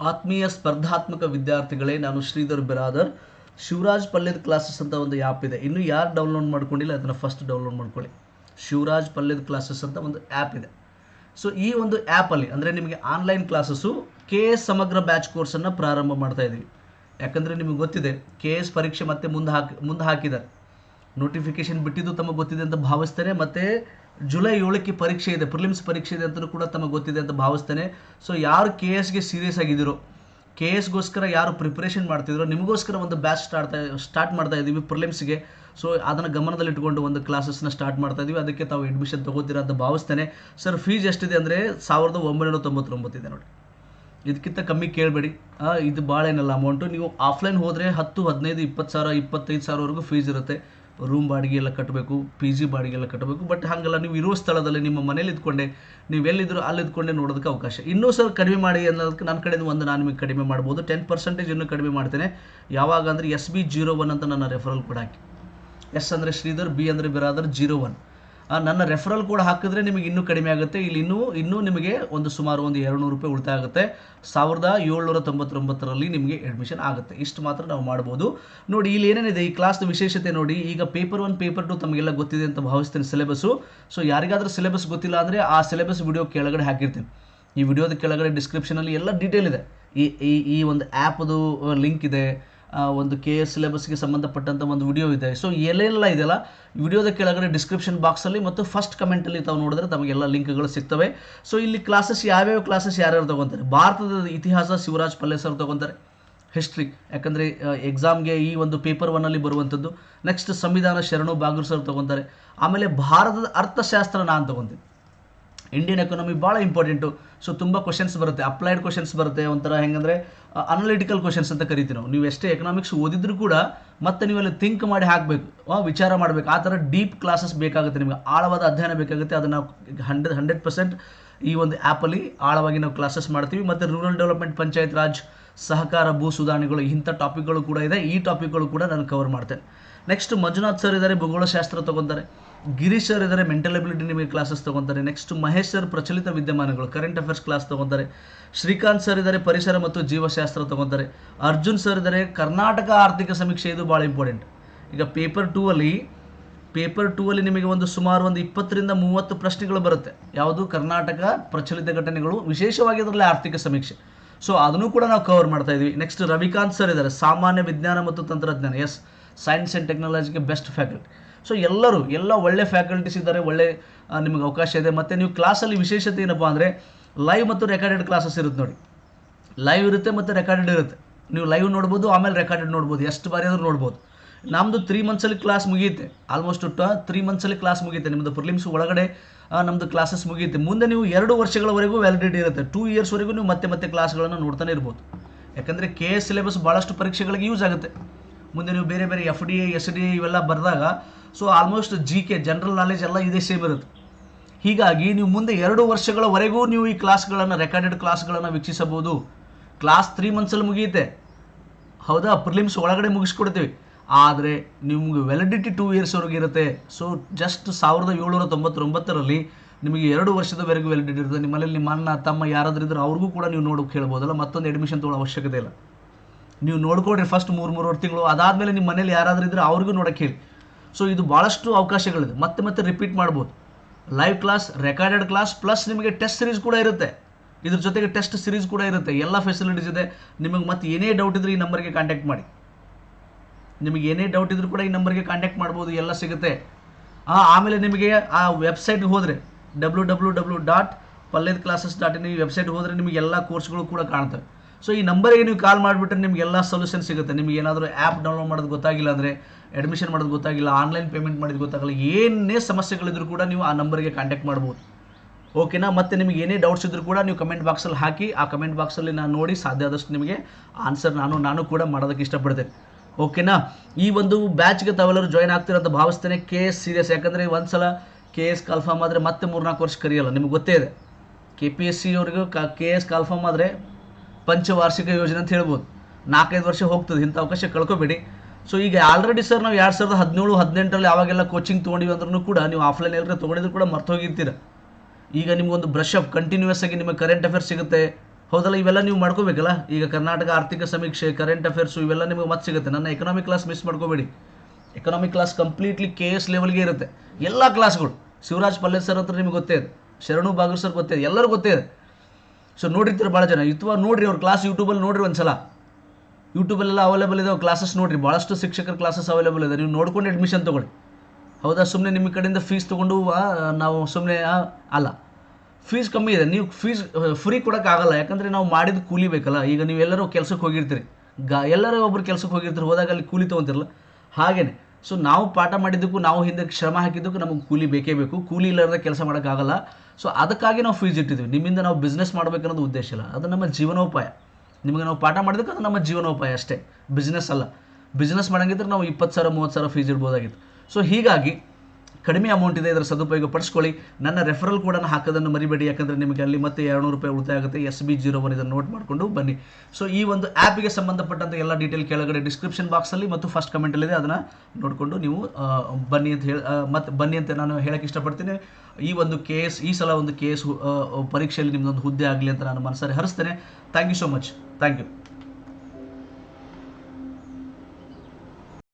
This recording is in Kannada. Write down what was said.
ಆತ್ಮೀಯ ಸ್ಪರ್ಧಾತ್ಮಕ ವಿದ್ಯಾರ್ಥಿಗಳೇ, ನಾನು ಶ್ರೀಧರ್ ಬಿರಾದರ್. ಶಿವರಾಜ್ ಪಲ್ಯದ ಕ್ಲಾಸಸ್ ಅಂತ ಒಂದು ಆ್ಯಪ್ ಇದೆ. ಇನ್ನು ಯಾರು ಡೌನ್ಲೋಡ್ ಮಾಡ್ಕೊಂಡಿಲ್ಲ, ಅದನ್ನು ಫಸ್ಟ್ ಡೌನ್ಲೋಡ್ ಮಾಡ್ಕೊಳ್ಳಿ. ಶಿವರಾಜ್ ಪಲ್ಯದ ಕ್ಲಾಸಸ್ ಅಂತ ಒಂದು ಆ್ಯಪ್ ಇದೆ. ಸೊ ಈ ಒಂದು ಆ್ಯಪಲ್ಲಿ ಅಂದರೆ ನಿಮಗೆ ಆನ್ಲೈನ್ ಕ್ಲಾಸಸ್ಸು ಕೆ ಎಸ್ ಸಮಗ್ರ ಬ್ಯಾಚ್ ಕೋರ್ಸನ್ನು ಪ್ರಾರಂಭ ಮಾಡ್ತಾ ಇದ್ದೀವಿ. ಯಾಕಂದರೆ ನಿಮಗೆ ಗೊತ್ತಿದೆ ಕೆ ಎಸ್ ಪರೀಕ್ಷೆ ಮತ್ತೆ ಮುಂದೆ ಹಾಕಿ, ಮುಂದೆ ಹಾಕಿದ್ದಾರೆ. ನೋಟಿಫಿಕೇಶನ್ ಬಿಟ್ಟಿದ್ದು ತಮಗೆ ಗೊತ್ತಿದೆ ಅಂತ ಭಾವಿಸ್ತಾರೆ, ಮತ್ತು ಜುಲೈ ಏಳಕ್ಕೆ ಪರೀಕ್ಷೆ ಇದೆ, ಪ್ರಿಲಿಮ್ಸ್ ಪರೀಕ್ಷೆ ಇದೆ ಅಂತಲೂ ಕೂಡ ತಮಗೆ ಗೊತ್ತಿದೆ ಅಂತ ಭಾವಿಸ್ತೇನೆ. ಸೊ ಯಾರು ಕೆ ಎಸ್ಗೆ ಸೀರಿಯಸ್ ಆಗಿದ್ದರು, ಕೆ ಎಸ್ಗೋಸ್ಕರ ಯಾರು ಪ್ರಿಪ್ರೇಷನ್ ಮಾಡ್ತಿದ್ರು ನಿಮಗೋಸ್ಕರ ಒಂದು ಬ್ಯಾಚ್ ಸ್ಟಾರ್ಟ್ ಸ್ಟಾರ್ಟ್ ಮಾಡ್ತಾ ಇದ್ದೀವಿ ಪ್ರಿಲಿಮ್ಸ್ಗೆ ಸೊ ಅದನ್ನು ಗಮನದಲ್ಲಿಟ್ಟುಕೊಂಡು ಒಂದು ಕ್ಲಾಸಸ್ನ ಸ್ಟಾರ್ಟ್ ಮಾಡ್ತಾ ಇದ್ದೀವಿ. ಅದಕ್ಕೆ ತಾವು ಅಡ್ಮಿಷನ್ ತೊಗೋತೀರಾ ಅಂತ ಭಾವಿಸ್ತೇನೆ. ಸರ್ ಫೀಸ್ ಎಷ್ಟಿದೆ ಅಂದರೆ ಸಾವಿರದ ಒಂಬೈನೂರ ತೊಂಬತ್ತೊಂಬತ್ತು ಇದೆ ನೋಡಿ. ಇದಕ್ಕಿಂತ ಕಮ್ಮಿ ಕೇಳಬೇಡಿ. ಇದು ಭಾಳ ಏನಲ್ಲ ಅಮೌಂಟು ನೀವು ಆಫ್ಲೈನ್ ಹೋದರೆ ಹತ್ತು, ಹದಿನೈದು, ಇಪ್ಪತ್ತು ಸಾವಿರ, ಇಪ್ಪತ್ತೈದು ಸಾವಿರವರೆಗೂ ಫೀಸ್ ಇರುತ್ತೆ. ರೂಮ್ ಬಾಡಿಗೆ ಎಲ್ಲ ಕಟ್ಟಬೇಕು ಪಿ ಜಿ ಬಾಡಿಗೆ ಎಲ್ಲ ಕಟ್ಟಬೇಕು ಬಟ್ ಹಾಗಲ್ಲ, ನೀವು ಇರೋ ಸ್ಥಳದಲ್ಲಿ ನಿಮ್ಮ ಮನೇಲಿ ಇದ್ಕೊಂಡೆ, ನೀವು ಎಲ್ಲಿದ್ದರೂ ಅಲ್ಲಿ ಇದ್ಕೊಂಡೆ ನೋಡೋದಕ್ಕೆ ಅವಕಾಶ. ಇನ್ನೂ ಸರ್ ಕಡಿಮೆ ಮಾಡಿ ಅನ್ನೋದಕ್ಕೆ ನನ್ನ ಕಡೆಯಿಂದ ಒಂದು ನಾನು ನಿಮಗೆ ಕಡಿಮೆ ಮಾಡ್ಬೋದು ಟೆನ್ ಪರ್ಸೆಂಟೇಜ್ ಇನ್ನೂ ಕಡಿಮೆ ಮಾಡ್ತೇನೆ. ಯಾವಾಗ ಅಂದರೆ ಎಸ್ ಬಿ ಜೀರೋ ಒನ್ ಅಂತ ನನ್ನ ರೆಫರಲ್ ಕೂಡ ಹಾಕಿ. ಎಸ್ ಅಂದರೆ ಶ್ರೀಧರ್ ಬಿ ಅಂದರೆ ಬಿರಾದರ್ ಜೀರೋ ಒನ್ ನನ್ನ ರೆಫರಲ್ ಕೂಡ ಹಾಕಿದ್ರೆ ನಿಮಗೆ ಇನ್ನೂ ಕಡಿಮೆ ಆಗುತ್ತೆ. ಇಲ್ಲಿ ಇನ್ನೂ ಇನ್ನೂ ನಿಮಗೆ ಒಂದು ಸುಮಾರು ಒಂದು ಎರಡು ನೂರು ರೂಪಾಯಿ ಉಳಿತಾಯ ಆಗುತ್ತೆ. ಸಾವಿರದ ಏಳ್ನೂರ ತೊಂಬತ್ತೊಂಬತ್ತರಲ್ಲಿ ನಿಮಗೆ ಅಡ್ಮಿಷನ್ ಆಗುತ್ತೆ. ಇಷ್ಟು ಮಾತ್ರ ನಾವು ಮಾಡ್ಬೋದು. ನೋಡಿ, ಇಲ್ಲಿ ಏನೇನಿದೆ? ಈ ಕ್ಲಾಸ್ನ ವಿಶೇಷತೆ ನೋಡಿ. ಈಗ ಪೇಪರ್ ಒನ್ ಪೇಪರ್ ಟು ತಮಗೆಲ್ಲ ಗೊತ್ತಿದೆ ಅಂತ ಭಾವಿಸ್ತೇನೆ ಸಿಲೆಬಸ್ಸು ಸೊ ಯಾರಿಗಾದ್ರೂ ಸಿಲೆಬಸ್ ಗೊತ್ತಿಲ್ಲ ಅಂದರೆ ಆ ಸಿಲೆಬಸ್ ವಿಡಿಯೋ ಕೆಳಗಡೆ ಹಾಕಿರ್ತೀನಿ. ಈ ವಿಡಿಯೋದ ಕೆಳಗಡೆ ಡಿಸ್ಕ್ರಿಪ್ಷನಲ್ಲಿ ಎಲ್ಲ ಡೀಟೇಲ್ ಇದೆ. ಈ ಈ ಒಂದು ಆ್ಯಪ್ದು ಲಿಂಕ್ ಇದೆ. ಒಂದು ಕೆ ಎಸ್ ಸಿಲೆಬಸ್ಗೆ ಸಂಬಂಧಪಟ್ಟಂಥ ಒಂದು ವಿಡಿಯೋ ಇದೆ. ಸೊ ಎಲ್ಲೆಲ್ಲ ಇದೆಯಲ್ಲ? ವಿಡಿಯೋದ ಕೆಳಗಡೆ ಡಿಸ್ಕ್ರಿಪ್ಷನ್ ಬಾಕ್ಸಲ್ಲಿ ಮತ್ತು ಫಸ್ಟ್ ಕಮೆಂಟಲ್ಲಿ ತಾವು ನೋಡಿದ್ರೆ ತಮಗೆಲ್ಲ ಲಿಂಕ್ಗಳು ಸಿಗ್ತವೆ. ಸೊ ಇಲ್ಲಿ ಕ್ಲಾಸಸ್ ಯಾವ್ಯಾವ ಕ್ಲಾಸಸ್ ಯಾರ್ಯಾರು ತೊಗೊತಾರೆ? ಭಾರತದ ಇತಿಹಾಸ ಶಿವರಾಜ್ ಪಲ್ಲೆ ಸರ್ ತೊಗೊತಾರೆ. ಹಿಸ್ಟ್ರಿ ಯಾಕಂದರೆ ಎಕ್ಸಾಮ್ಗೆ ಈ ಒಂದು ಪೇಪರ್ ಒನ್ನಲ್ಲಿ ಬರುವಂಥದ್ದು. ನೆಕ್ಸ್ಟ್ ಸಂವಿಧಾನ ಶರಣು ಬಾಗೂರ್ ಸರ್ ತೊಗೊತಾರೆ. ಆಮೇಲೆ ಭಾರತದ ಅರ್ಥಶಾಸ್ತ್ರ ನಾನು ತಗೊತೀನಿ. ಇಂಡಿಯನ್ ಎಕಾನಮಿ ಭಾಳ ಇಂಪಾರ್ಟೆಂಟು ಸೊ ತುಂಬ ಕ್ವಶನ್ಸ್ ಬರುತ್ತೆ. ಅಪ್ಲೈಡ್ ಕ್ವಶನ್ಸ್ ಬರುತ್ತೆ. ಒಂಥರ ಹೆಂಗಂದ್ರೆ ಅನಲಿಟಿಕಲ್ ಕ್ವಶನ್ಸ್ ಅಂತ ಕರಿತೀವಿ ನಾವು. ನೀವು ಎಷ್ಟೇ ಎಕನಾಮಿಕ್ಸ್ ಓದಿದ್ರು ಕೂಡ ಮತ್ತೆ ನೀವು ಅಲ್ಲಿ ಥಿಂಕ್ ಮಾಡಿ ಹಾಕಬೇಕು ವಿಚಾರ ಮಾಡಬೇಕು. ಆ ಥರ ಡೀಪ್ ಕ್ಲಾಸಸ್ ಬೇಕಾಗುತ್ತೆ ನಿಮಗೆ. ಆಳವಾದ ಅಧ್ಯಯನ ಬೇಕಾಗುತ್ತೆ. ಅದನ್ನು ನಾವು ಹಂಡ್ರೆಡ್ ಹಂಡ್ರೆಡ್ ಪರ್ಸೆಂಟ್ ಈ ಒಂದು ಆ್ಯಪಲ್ಲಿ ಆಳವಾಗಿ ನಾವು ಕ್ಲಾಸಸ್ ಮಾಡ್ತೀವಿ. ಮತ್ತು ರೂರಲ್ ಡೆವಲಪ್ಮೆಂಟ್ ಪಂಚಾಯತ್ ರಾಜ್ ಸಹಕಾರ ಭೂ ಸುಧಾರಣೆಗಳು ಇಂಥ ಟಾಪಿಕ್ಗಳು ಕೂಡ ಇದೆ. ಈ ಟಾಪಿಕ್ಗಳು ಕೂಡ ನಾನು ಕವರ್ ಮಾಡ್ತೇನೆ. ನೆಕ್ಸ್ಟ್ ಮಂಜುನಾಥ್ ಸರ್ ಇದ್ದಾರೆ, ಭೂಗೋಳಶಾಸ್ತ್ರ ತಗೊತಾರೆ. ಗಿರೀಶ್ ಸರ್ ಇದ್ದಾರೆ ಮೆಂಟಲ್ ಎಬಿಲಿಟಿ ನಿಮಗೆ ಕ್ಲಾಸಸ್ ತಗೊತಾರೆ. ನೆಕ್ಸ್ಟ್ ಮಹೇಶ್ ಸರ್ ಪ್ರಚಲಿತ ವಿದ್ಯಮಾನಗಳು ಕರೆಂಟ್ ಅಫೇರ್ಸ್ ಕ್ಲಾಸ್ ತೊಗೊತಾರೆ. ಶ್ರೀಕಾಂತ್ ಸರ್ ಇದ್ದಾರೆ, ಪರಿಸರ ಮತ್ತು ಜೀವಶಾಸ್ತ್ರ ತೊಗೊತಾರೆ. ಅರ್ಜುನ್ ಸರ್ ಇದ್ದಾರೆ, ಕರ್ನಾಟಕ ಆರ್ಥಿಕ ಸಮೀಕ್ಷೆ, ಇದು ಭಾಳ ಇಂಪಾರ್ಟೆಂಟ್ ಈಗ ಪೇಪರ್ ಟೂ ಅಲ್ಲಿ ಪೇಪರ್ ಟೂ ಅಲ್ಲಿ ನಿಮಗೆ ಒಂದು ಸುಮಾರು ಒಂದು ಇಪ್ಪತ್ತರಿಂದ ಮೂವತ್ತು ಪ್ರಶ್ನೆಗಳು ಬರುತ್ತೆ. ಯಾವುದು? ಕರ್ನಾಟಕ ಪ್ರಚಲಿತ ಘಟನೆಗಳು, ವಿಶೇಷವಾಗಿ ಅದರಲ್ಲಿ ಆರ್ಥಿಕ ಸಮೀಕ್ಷೆ. ಸೊ ಅದನ್ನು ಕೂಡ ನಾವು ಕವರ್ ಮಾಡ್ತಾ ಇದ್ವಿ. ನೆಕ್ಸ್ಟ್ ರವಿಕಾಂತ್ ಸರ್ ಇದ್ದಾರೆ. ಸಾಮಾನ್ಯ ವಿಜ್ಞಾನ ಮತ್ತು ತಂತ್ರಜ್ಞಾನ. ಎಸ್ ಸೈನ್ಸ್ ಆ್ಯಂಡ್ ಟೆಕ್ನಾಲಜಿಗೆ ಬೆಸ್ಟ್ ಫ್ಯಾಕಲ್ಟಿ ಸೊ ಎಲ್ಲರೂ, ಎಲ್ಲ ಒಳ್ಳೆ ಫ್ಯಾಕಲ್ಟೀಸ್ ಇದ್ದಾರೆ, ಒಳ್ಳೆ ನಿಮಗೆ ಅವಕಾಶ ಇದೆ. ಮತ್ತು ನೀವು ಕ್ಲಾಸಲ್ಲಿ ವಿಶೇಷತೆ ಏನಪ್ಪ ಅಂದರೆ ಲೈವ್ ಮತ್ತು ರೆಕಾರ್ಡೆಡ್ ಕ್ಲಾಸಸ್ ಇರುತ್ತೆ ನೋಡಿ. ಲೈವ್ ಇರುತ್ತೆ ಮತ್ತು ರೆಕಾರ್ಡೆಡ್ ಇರುತ್ತೆ. ನೀವು ಲೈವ್ ನೋಡ್ಬೋದು, ಆಮೇಲೆ ರೆಕಾರ್ಡೆಡ್ ನೋಡ್ಬೋದು. ಎಷ್ಟು ಬಾರಿ ಆದರೂ ನೋಡ್ಬೋದು. ನಮ್ಮದು ತ್ರೀ ಮಂತ್ಸಲ್ಲಿ ಕ್ಲಾಸ್ ಮುಗಿಯುತ್ತೆ. ಆಲ್ಮೋಸ್ಟ್ ತ್ರೀ ಮಂತ್ಸಲ್ಲಿ ಕ್ಲಾಸ್ ಮುಗಿಯುತ್ತೆ. ನಿಮ್ಮದು ಪ್ರಿಲಿಮ್ಸ್ ಒಳಗಡೆ ನಮ್ಮದು ಕ್ಲಾಸಸ್ ಮುಗಿಯುತ್ತೆ. ಮುಂದೆ ನೀವು ಎರಡು ವರ್ಷಗಳವರೆಗೂ ವ್ಯಾಲಿಡಿಟಿ ಇರುತ್ತೆ. ಟೂ ಇಯರ್ಸ್ವರೆಗೂ ನೀವು ಮತ್ತೆ ಮತ್ತೆ ಕ್ಲಾಸ್ಗಳನ್ನು ನೋಡ್ತಾನೆ ಇರ್ಬೋದು. ಯಾಕಂದರೆ ಕೆ ಎಸ್ ಸಿಲೆಬಸ್ ಭಾಳಷ್ಟು ಪರೀಕ್ಷೆಗಳಿಗೆ ಯೂಸ್ ಆಗುತ್ತೆ. ಮುಂದೆ ನೀವು ಬೇರೆ ಬೇರೆ F D A S D ಇವೆಲ್ಲ ಬರೆದಾಗ so almost G K general knowledge ಎಲ್ಲ ಇದೇ ಸೇಮ್ ಇರುತ್ತೆ. ಹೀಗಾಗಿ ನೀವು ಮುಂದೆ ಎರಡು ವರ್ಷಗಳವರೆಗೂ ನೀವು ಈ ಕ್ಲಾಸ್ಗಳನ್ನು ರೆಕಾರ್ಡೆಡ್ ಕ್ಲಾಸ್ಗಳನ್ನು ವೀಕ್ಷಿಸಬಹುದು. ಕ್ಲಾಸ್ ತ್ರೀ ಮಂತ್ಸಲ್ಲಿ ಮುಗಿಯುತ್ತೆ. ಹೌದಾ? ಪ್ರಿಲಿಮ್ಸ್ ಒಳಗಡೆ ಮುಗಿಸ್ಕೊಡ್ತೀವಿ. ಆದರೆ ನಿಮ್ಗೆ ವ್ಯಾಲಿಡಿಟಿ ಟೂ ಇಯರ್ಸ್ವರೆಗೆ ಇರುತ್ತೆ. ಸೊ ಜಸ್ಟ್ ಸಾವಿರದ ಏಳ್ನೂರ ತೊಂಬತ್ತೊಂಬತ್ತರಲ್ಲಿ ನಿಮಗೆ ಎರಡು ವರ್ಷದವರೆಗೂ ವ್ಯಾಲಿಡಿಟಿ ಇರುತ್ತೆ. ನಿಮ್ಮಲ್ಲಿ ನಿಮ್ಮ ಅಣ್ಣ, ತಮ್ಮ ಯಾರಾದರೂ ಇದ್ದರೆ ಅವ್ರಿಗೂ ಕೂಡ ನೀವು ನೋಡೋಕೆ ಹೇಳ್ಬೋದಲ್ಲ, ಮತ್ತೊಂದು ಅಡ್ಮಿಷನ್ ತೊಗೊಳ್ಳೋ ಅವಶ್ಯಕತೆ ಇಲ್ಲ. ನೀವು ನೋಡ್ಕೊಡ್ರಿ ಫಸ್ಟ್ ಮೂರು, ಮೂರುವರೆ ತಿಂಗಳು, ಅದಾದಮೇಲೆ ನಿಮ್ಮ ಮನೇಲಿ ಯಾರಾದರೂ ಇದ್ದರೆ ಅವ್ರಿಗೂ ನೋಡೋಕೆ ಹೇಳಿ. ಸೊ ಇದು ಭಾಳಷ್ಟು ಅವಕಾಶಗಳಿದೆ. ಮತ್ತೆ ಮತ್ತೆ ರಿಪೀಟ್ ಮಾಡ್ಬೋದು. Live class recorded class plus ನಿಮಗೆ ಟೆಸ್ಟ್ ಸಿರೀಸ್ ಕೂಡ ಇರುತ್ತೆ. ಇದ್ರ ಜೊತೆಗೆ ಟೆಸ್ಟ್ ಸಿರೀಸ್ ಕೂಡ ಇರುತ್ತೆ. ಎಲ್ಲ ಫೆಸಿಲಿಟೀಸ್ ಇದೆ. ನಿಮಗೆ ಮತ್ತೆ ಏನೇ ಡೌಟ್ ಇದ್ರೆ ಈ ನಂಬರ್ಗೆ ಕಾಂಟ್ಯಾಕ್ಟ್ ಮಾಡಿ. ನಿಮಗೆ ಏನೇ ಡೌಟ್ ಇದ್ರೂ ಕೂಡ ಈ ನಂಬರ್ಗೆ ಕಾಂಟ್ಯಾಕ್ಟ್ ಮಾಡ್ಬೋದು, ಎಲ್ಲ ಸಿಗುತ್ತೆ. ಆಮೇಲೆ ನಿಮಗೆ ಆ ವೆಬ್ಸೈಟ್ಗೆ ಹೋದರೆ W W W dot Palled classes dot in ಈ ವೆಬ್ಸೈಟ್ ಹೋದರೆ ನಿಮಗೆ ಎಲ್ಲ ಕೋರ್ಸ್ಗಳು ಕೂಡ ಕಾಣ್ತವೆ. ಸೊ ಈ ನಂಬರಿಗೆ ನೀವು ಕಾಲ್ ಮಾಡಿಬಿಟ್ರೆ ನಿಮ್ಗೆ ಎಲ್ಲ ಸೊಲ್ಯೂಷನ್ ಸಿಗುತ್ತೆ. ನಿಮಗೆ ಏನಾದರೂ ಆ್ಯಪ್ ಡೌನ್ಲೋಡ್ ಮಾಡೋದು ಗೊತ್ತಾಗಿಲ್ಲ ಅಂದರೆ ಅಡ್ಮಿಷನ್ ಮಾಡೋದು ಗೊತ್ತಾಗಿಲ್ಲ ಆನ್ಲೈನ್ ಪೇಮೆಂಟ್ ಮಾಡಿದ್ದು ಗೊತ್ತಾಗಲ್ಲ, ಏನೇ ಸಮಸ್ಯೆಗಳಿದ್ರು ಕೂಡ ನೀವು ಆ ನಂಬರಿಗೆ ಕಾಂಟ್ಯಾಕ್ಟ್ ಮಾಡ್ಬೋದು. ಓಕೆನಾ ಮತ್ತೆ ನಿಮಗೆ ಏನೇ ಡೌಟ್ಸ್ ಇದ್ರೂ ಕೂಡ ನೀವು ಕಮೆಂಟ್ ಬಾಕ್ಸಲ್ಲಿ ಹಾಕಿ, ಆ ಕಮೆಂಟ್ ಬಾಕ್ಸಲ್ಲಿ ನಾನು ನೋಡಿ ಸಾಧ್ಯ ಆದಷ್ಟು ನಿಮಗೆ ಆನ್ಸರ್ ನಾನು ನಾನು ಕೂಡ ಮಾಡೋದಕ್ಕೆ ಇಷ್ಟಪಡ್ತೇನೆ. ಓಕೆನಾ? ಈ ಒಂದು ಬ್ಯಾಚ್ಗೆ ತಾವೆಲ್ಲರೂ ಜಾಯ್ನ್ ಆಗ್ತೀರ ಅಂತ ಭಾವಿಸ್ತೇನೆ. ಕೆ ಎಸ್ ಸೀರಿಯಸ್ ಯಾಕಂದರೆ ಒಂದು ಸಲ ಕೆ ಎಸ್ ಕಲ್ಫಾಮ್ ಆದರೆ ಮತ್ತೆ ಮೂರ್ನಾಲ್ಕು ವರ್ಷ ಕರೆಯಲ್ಲ. ನಿಮ್ಗೆ ಗೊತ್ತೇ ಇದೆ. ಕೆ ಪಿ ಎಸ್ ಸಿ ಅವ್ರಿಗೂ ಕ ಕೆ ಎಸ್ ಕಲ್ಫಾಮ್ ಆದರೆ ಪಂಚವಾರ್ಷಿಕ ಯೋಜನೆ ಅಂತ ಹೇಳ್ಬೋದು. ನಾಲ್ಕೈದು ವರ್ಷ ಹೋಗ್ತದೆ. ಇಂಥ ಅವಕಾಶ ಕಳ್ಕೊಬೇಡಿ. ಸೊ ಈಗ ಆಲ್ರೆಡಿ ಸರ್ ನಾವು ಎರಡು ಸಾವಿರದ ಹದಿನೇಳು, ಹದಿನೆಂಟರಲ್ಲಿ ಯಾವಾಗೆಲ್ಲ ಕೋಚಿಂಗ್ ತೊಗೊಂಡಿವಿ ಅಂದ್ರೂ ಕೂಡ ನೀವು ಆಫ್ಲೈನ್ ಎಲ್ಲರೂ ತೊಗೊಂಡಿದ್ರು ಕೂಡ ಮರ್ತೋಗಿರ್ತೀರ. ಈಗ ನಿಮಗೊಂದು ಬ್ರಷ್ ಅಪ್ ಕಂಟಿನ್ಯೂಸ್ ಆಗಿ ನಿಮಗೆ ಕರೆಂಟ್ ಅಫೇರ್ಸ್ ಸಿಗುತ್ತೆ. ಹೌದಲ್ಲ, ಇವೆಲ್ಲ ನೀವು ಮಾಡ್ಕೋಬೇಕಲ್ಲ? ಈಗ ಕರ್ನಾಟಕ ಆರ್ಥಿಕ ಸಮೀಕ್ಷೆ ಕರೆಂಟ್ ಅಫೇರ್ಸು ಇವೆಲ್ಲ ನಿಮಗೆ ಮತ್ತೆ ಸಿಗುತ್ತೆ. ನನ್ನ ಎಕನಾಮಿಕ್ ಕ್ಲಾಸ್ ಮಿಸ್ ಮಾಡ್ಕೋಬೇಡಿ. Economic class completely K S ಲೆವೆಲ್ಗೆ ಇರುತ್ತೆ. ಎಲ್ಲ ಕ್ಲಾಸ್ಗಳು ಶಿವರಾಜ್ ಪಲ್ಲೆ ಸರ್ ಹತ್ರ ನಿಮಗೆ ಗೊತ್ತೇ ಇದೆ. ಶರಣು ಬಾಗರ್ ಸರ್ ಗೊತ್ತೇ ಇದೆ. ಎಲ್ಲರೂ ಗೊತ್ತೇ ಇದೆ. ಸೊ ನೋಡಿರ್ತೀರ ಭಾಳ ಜನ. ಇತ್ವ ನೋಡಿರಿ ಅವ್ರ ಕ್ಲಾಸ್ ಯೂಟ್ಯೂಬಲ್ಲಿ ನೋಡ್ರಿ ಒಂದ್ಸಲ. ಯೂಟ್ಯೂಬಲ್ಲೆಲ್ಲ ಅವೈಲೇಬಲ್ ಇದಾವೆ ಕ್ಲಾಸಸ್ ನೋಡಿರಿ. ಭಾಳಷ್ಟು ಶಿಕ್ಷಕರ ಕ್ಲಾಸಸ್ ಅವೈಲೇಬಲ್ ಇದೆ ನೀವು ನೋಡ್ಕೊಂಡು ಅಡ್ಮಿಷನ್ ತೊಗೊಳ್ಳಿ. ಹೌದಾ? ಸುಮ್ಮನೆ ನಿಮ್ಮ ಕಡೆಯಿಂದ ಫೀಸ್ ತೊಗೊಂಡು ನಾವು ಸುಮ್ಮನೆ ಅಲ್ಲ. ಫೀಸ್ ಕಮ್ಮಿ ಇದೆ. ನೀವು ಫೀಸ್ ಫ್ರೀ ಕೊಡೋಕ್ಕಾಗಲ್ಲ ಯಾಕಂದರೆ ನಾವು ಮಾಡಿದ ಕೂಲಿ ಬೇಕಲ್ಲ. ಈಗ ನೀವು ಎಲ್ಲರೂ ಕೆಲಸಕ್ಕೆ ಹೋಗಿರ್ತೀರಿ. ಗ, ಎಲ್ಲರೂ ಒಬ್ಬರು ಕೆಲಸಕ್ಕೆ ಹೋಗಿರ್ತೀರಿ. ಹೋದಾಗ ಅಲ್ಲಿ ಕೂಲಿ ತೊಗೊಂತಿರಲ್ಲ. ಹಾಗೇ ಸೊ ನಾವು ಪಾಠ ಮಾಡಿದ್ದಕ್ಕೂ, ನಾವು ಹಿಂದೆ ಶ್ರಮ ಹಾಕಿದ್ದಕ್ಕೂ ನಮಗೆ ಕೂಲಿ ಬೇಕೇ ಬೇಕು. ಕೂಲಿ ಇಲ್ಲದ ಕೆಲಸ ಮಾಡೋಕ್ಕಾಗಲ್ಲ ಸೊ ಅದಕ್ಕಾಗಿ ನಾವು ಫೀಸ್ ಇಟ್ಟಿದ್ವಿ ನಿಮ್ಮಿಂದ ನಾವು ಬಿಸ್ನೆಸ್ ಮಾಡಬೇಕನ್ನೋದು ಉದ್ದೇಶ ಇಲ್ಲ. ಅದು ನಮ್ಮ ಜೀವನೋಪಾಯ. ನಿಮಗೆ ನಾವು ಪಾಠ ಮಾಡಿದಕ್ಕೆ ಅದು ನಮ್ಮ ಜೀವನೋಪಾಯ ಅಷ್ಟೇ. ಬಿಸ್ನೆಸ್ ಅಲ್ಲ. ಬಿಸ್ನೆಸ್ ಮಾಡಂಗಿದ್ರೆ ನಾವು ಇಪ್ಪತ್ತು ಸಾವಿರ, ಮೂವತ್ತು ಸಾವಿರ ಫೀಸ್ ಇಡ್ಬೋದಾಗಿತ್ತು. ಸೊ ಹೀಗಾಗಿ ಕಡಿಮೆ ಅಮೌಂಟ್ ಇದೆ, ಇದರ ಸದುಪಯೋಗ ಪಡಿಸ್ಕೊಳ್ಳಿ ನನ್ನ ರೆಫರಲ್ ಕೂಡ ಹಾಕೋದನ್ನು ಮರಿಬೇಡಿ, ಯಾಕಂದರೆ ನಿಮಗೆ ಅಲ್ಲಿ ಮತ್ತೆ ಎರಡುನೂರು ರೂಪಾಯಿ ಉಳಿತಾಯ ಆಗುತ್ತೆ. ಎಸ್ ಬಿ ಜೀರೋ ಒನ್ ಇದನ್ನು ನೋಟ್ ಮಾಡಿಕೊಂಡು ಬನ್ನಿ. ಸೊ ಈ ಒಂದು ಆ್ಯಪಿಗೆ ಸಂಬಂಧಪಟ್ಟಂಥ ಎಲ್ಲ ಡೀಟೇಲ್ ಕೆಳಗಡೆ ಡಿಸ್ಕ್ರಿಪ್ಷನ್ ಬಾಕ್ಸಲ್ಲಿ ಮತ್ತು ಫಸ್ಟ್ ಕಮೆಂಟಲ್ಲಿದೆ ಅದನ್ನು ನೋಡಿಕೊಂಡು ನೀವು ಬನ್ನಿ ಅಂತ ಹೇಳಿ ಮತ್ತು ಬನ್ನಿ ಅಂತ ನಾನು ಹೇಳಕ್ಕೆ ಇಷ್ಟಪಡ್ತೀನಿ. ಈ ಒಂದು ಕೇಸ್ ಈ ಸಲ ಒಂದು ಕೇಸ್ ಪರೀಕ್ಷೆಯಲ್ಲಿ ನಿಮ್ಮದೊಂದು ಹುದ್ದೆ ಆಗಲಿ ಅಂತ ನಾನು ಮನಸ್ಸಾರೆ ಹರಿಸ್ತೇನೆ. Thank you so much thank you